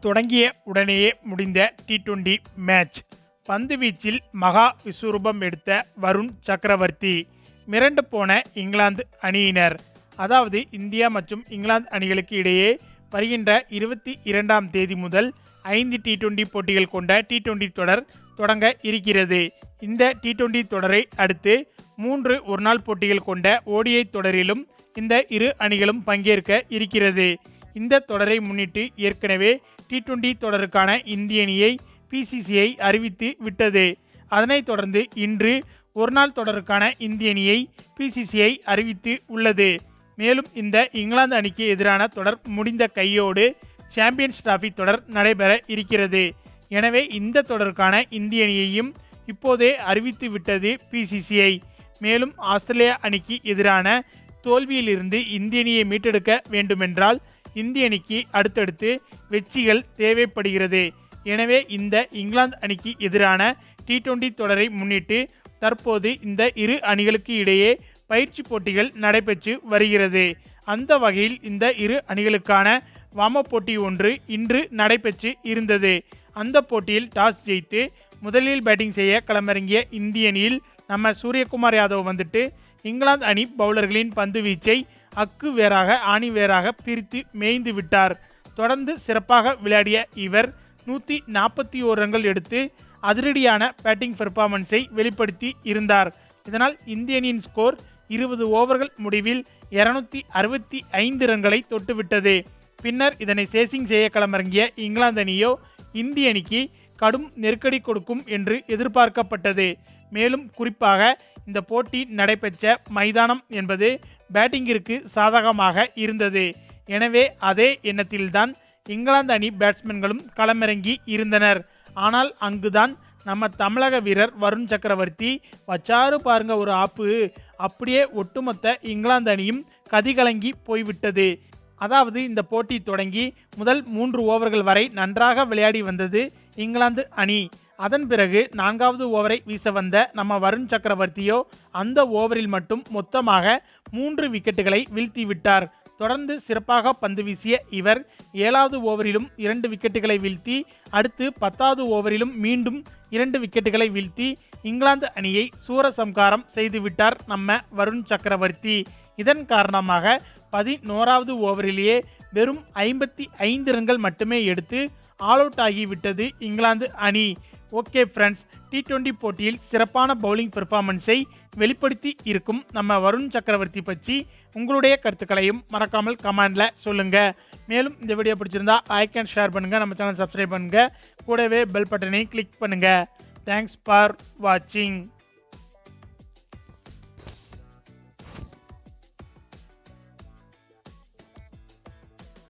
தொடங்கிய உடனேயே முடிந்த டி டுவெண்டி மேட்ச் பந்து வீச்சில் மகா விஸ்வரூபம் எடுத்த வருண் சக்கரவர்த்தி மிரண்டு போன இங்கிலாந்து அணியினர். அதாவது இந்தியா மற்றும் இங்கிலாந்து அணிகளுக்கு இடையே வருகின்ற இருபத்தி இரண்டாம் தேதி முதல் ஐந்து டி டுவெண்டி போட்டிகள் கொண்ட டி டுவெண்டி தொடர் தொடங்க இருக்கிறது. இந்த டி டுவெண்டி தொடரை அடுத்து மூன்று ஒருநாள் போட்டிகள் கொண்ட ஓடிஐ தொடரிலும் இந்த இரு அணிகளும் பங்கேற்க இருக்கிறது. இந்த தொடரை முன்னிட்டு ஏற்கனவே டி டுவெண்டி தொடருக்கான இந்திய அணியை பிசிசிஐ அறிவித்து விட்டது. அதனைத் தொடர்ந்து இன்று ஒருநாள் தொடருக்கான இந்திய அணியை பிசிசிஐ அறிவித்து உள்ளது. மேலும் இந்த இங்கிலாந்து அணிக்கு எதிரான தொடர் முடிந்த கையோடு சாம்பியன்ஸ் டிராஃபி தொடர் நடைபெற இருக்கிறது. எனவே இந்த தொடருக்கான இந்திய அணியையும் இப்போதே அறிவித்து விட்டது பிசிசிஐ மேலும் ஆஸ்திரேலியா அணிக்கு எதிரான தோல்வியிலிருந்து இந்திய அணியை மீட்டெடுக்க வேண்டுமென்றால் இந்திய அணிக்கு அடுத்தடுத்து வெற்றிகள் தேவைப்படுகிறது. எனவே இந்த இங்கிலாந்து அணிக்கு எதிரான டி டுவெண்டி தொடரை முன்னிட்டு தற்போது இந்த இரு அணிகளுக்கு இடையே பயிற்சி போட்டிகள் நடைபெற்று வருகிறது. அந்த வகையில் இந்த இரு அணிகளுக்கான வாம போட்டி ஒன்று இன்று நடைபெற்று இருந்தது. அந்த போட்டியில் டாஸ் ஜெயித்து முதலில் பேட்டிங் செய்ய களமிறங்கிய இந்திய அணியில் நம்ம சூரியகுமார் யாதவ் வந்துட்டு இங்கிலாந்து அணி பவுலர்களின் பந்து வீச்சை அக்கு வேறாக ஆணி வேறாக பிரித்து மேய்ந்து விட்டார். தொடர்ந்து சிறப்பாக விளையாடிய இவர் நூற்றி நாற்பத்தி ஓரு ரன்கள் எடுத்து அதிரடியான பேட்டிங் பெர்ஃபார்மன்ஸை வெளிப்படுத்தி இருந்தார். இதனால் இந்திய அணியின் ஸ்கோர் இருபது ஓவர்கள் முடிவில் இருநூத்தி அறுபத்தி ஐந்து ரன்களை தொட்டுவிட்டது. பின்னர் இதனை சேசிங் செய்ய களமிறங்கிய இங்கிலாந்து அணியோ இந்திய அணிக்கு கடும் நெருக்கடி கொடுக்கும் என்று எதிர்பார்க்கப்பட்டது. மேலும் குறிப்பாக இந்த போட்டி நடைபெற்ற மைதானம் என்பது பேட்டிங்கிற்கு சாதகமாக இருந்தது. எனவே அதே எண்ணத்தில்தான் இங்கிலாந்து அணி பேட்ஸ்மேன்களும் களமிறங்கி இருந்தனர். ஆனால் அங்குதான் நம்ம தமிழக வீரர் வருண் சக்கரவர்த்தி வச்சாரு பாருங்க ஒரு ஆப்பு. அப்படியே ஒட்டுமொத்த இங்கிலாந்து அணியும் கதிகலங்கி போய்விட்டது. அதாவது இந்த போட்டி தொடங்கி முதல் மூன்று ஓவர்கள் வரை நன்றாக விளையாடி வந்தது இங்கிலாந்து அணி. அதன் பிறகு நான்காவது ஓவரை வீச வந்த நம்ம வருண் சக்கரவர்த்தியோ அந்த ஓவரில் மட்டும் மொத்தமாக மூன்று விக்கெட்டுகளை வீழ்த்தி விட்டார். தொடர்ந்து சிறப்பாக பந்து வீசிய இவர் ஏழாவது ஓவரிலும் இரண்டு விக்கெட்டுகளை வீழ்த்தி அடுத்து பத்தாவது ஓவரிலும் மீண்டும் இரண்டு விக்கெட்டுகளை வீழ்த்தி இங்கிலாந்து அணியை சூரசம்காரம் செய்துவிட்டார் நம்ம வருண் சக்கரவர்த்தி. இதன் காரணமாக பதினோராவது ஓவரிலேயே வெறும் ஐம்பத்தி ஐந்து ரன்கள் மட்டுமே எடுத்து ஆல் அவுட் ஆகிவிட்டது இங்கிலாந்து அணி. ஓகே ஃப்ரெண்ட்ஸ் டி டுவெண்ட்டி போட்டியில் சிறப்பான பவுலிங் பெர்ஃபார்மன்ஸை வெளிப்படுத்தி இருக்கும் நம்ம வருண் சக்கரவர்த்தி பற்றி உங்களுடைய கருத்துக்களையும் மறக்காமல் கமெண்டில் சொல்லுங்கள் மேலும் இந்த வீடியோ பிடிச்சிருந்தா லைக் அண்ட் ஷேர் பண்ணுங்கள் நம்ம சேனல் சப்ஸ்கிரைப் பண்ணுங்கள் கூடவே பெல் பட்டனை கிளிக் பண்ணுங்கள் தேங்க்ஸ் ஃபார் வாட்சிங்